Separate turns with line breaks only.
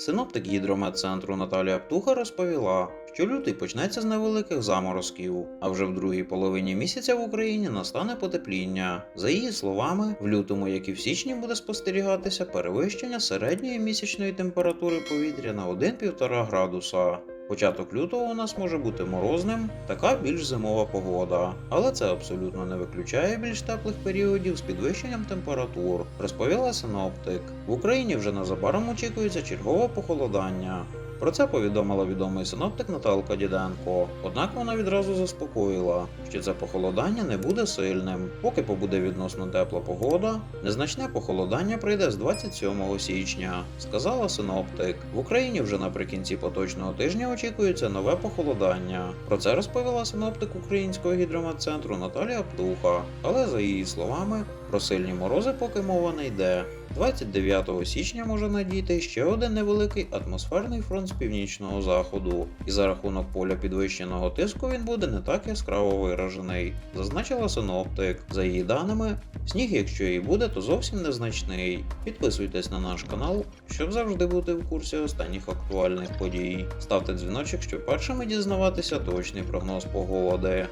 Синоптик гідрометцентру Наталія Птуха розповіла, що лютий почнеться з невеликих заморозків, а вже в другій половині місяця в Україні настане потепління. За її словами, в лютому, як і в січні, буде спостерігатися перевищення середньої місячної температури повітря на 1-1,5 градуса. Початок лютого у нас може бути морозним, така більш зимова погода, але це абсолютно не виключає більш теплих періодів з підвищенням температур, розповіла синоптик. В Україні вже незабаром очікується чергове похолодання. Про це повідомила відомий синоптик Наталка Діденко. Однак вона відразу заспокоїла, що це похолодання не буде сильним. Поки побуде відносно тепла погода, незначне похолодання прийде з 27 січня, сказала синоптик. В Україні вже наприкінці поточного тижня очікується нове похолодання. Про це розповіла синоптик Українського гідрометцентру Наталія Птуха. Але за її словами, про сильні морози поки мова не йде. 29 січня може надійти ще один невеликий атмосферний фронт з північного заходу, і за рахунок поля підвищеного тиску він буде не так яскраво виражений, зазначила синоптик. За її даними, сніг, якщо і буде, то зовсім незначний. Підписуйтесь на наш канал, щоб завжди бути в курсі останніх актуальних подій. Ставте дзвіночок, щоб першими дізнаватися точний прогноз погоди.